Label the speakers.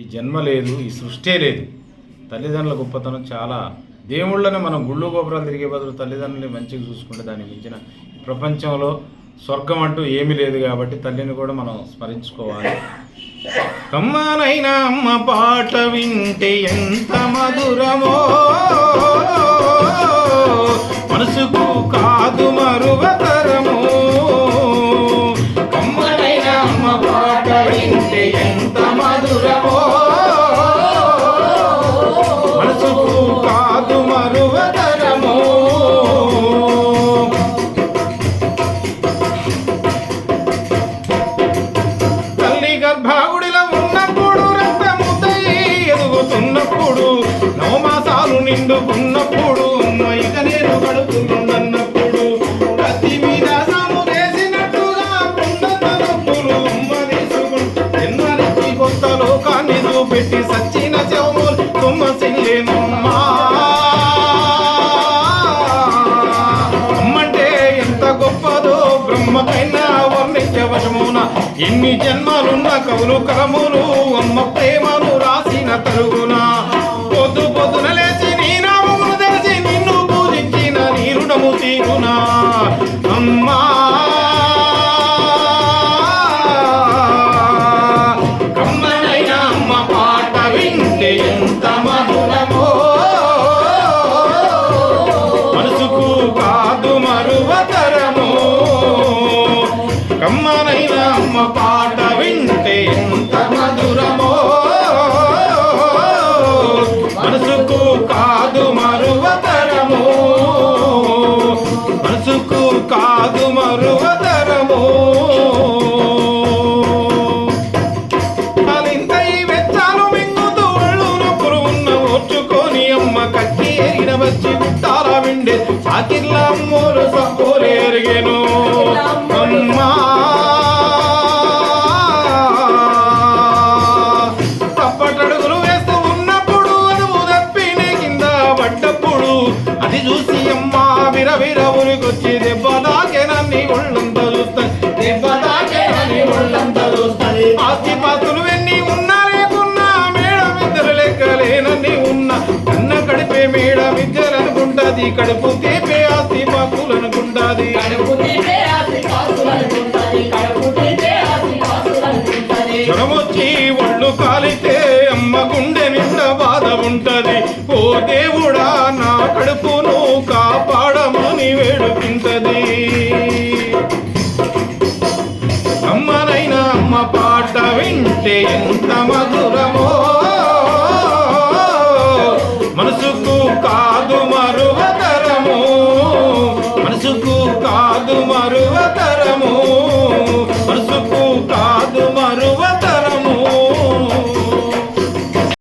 Speaker 1: ఈ జన్మ లేదు ఈ సృష్టే లేదు. తల్లిదండ్రుల గొప్పతనం చాలా. దేవుళ్ళని మనం గుళ్ళు గోపురాలు తిరిగే బదులు తల్లిదండ్రులని మంచిగా చూసుకుంటే దానికి మించిన ప్రపంచంలో స్వర్గం అంటూ ఏమీ లేదు కాబట్టి తల్లిని కూడా మనం స్మరించుకోవాలి. కమ్మనైనా అమ్మ పాట వింటే ఎంత మధురమో. గర్భాగుడిలో ఉన్నప్పుడు రక్తముతై ఎదుగుతున్నప్పుడు నవమాసాలు నిండుకున్నప్పుడు ఉన్నాయి. ఎన్ని జన్మలున్న కవులు కలములు అమ్మ ప్రేమను రాసిన తరుగున కాదు మరువతరము అలింతై వెచ్చాలు మింగుతూ ఒళ్ళు నొప్పులు ఉన్న ఓర్చుకొని అమ్మ కక్కి ఎరిగిన వచ్చి గుట్టాల విండే సాకిర్ల అమ్మోరు సపోలు ఎరిగెను. అమ్మా! తప్పటడుగులు వేస్తూ ఉన్నప్పుడు అదుపు తప్పినే కింద పడ్డప్పుడు అది చూసి అమ్మ విరవిర ఉరికొచ్చి అనుకుంటది కడుపు తీపే ఆస్తి
Speaker 2: ఆస్తి కాసులనుకుంటది.
Speaker 1: జ్వరమొచ్చి ఒళ్ళు కాలితే అమ్మ గుండె నిండా బాధ ఉంటది. ఓ దేవుడా నా కడుపును కాపాడమని వేడుకుంటది అమ్మనైనా అమ్మ పాట వింటే ఎంత మధురమో మరువతరము మనసుకు కాదు మరువతరము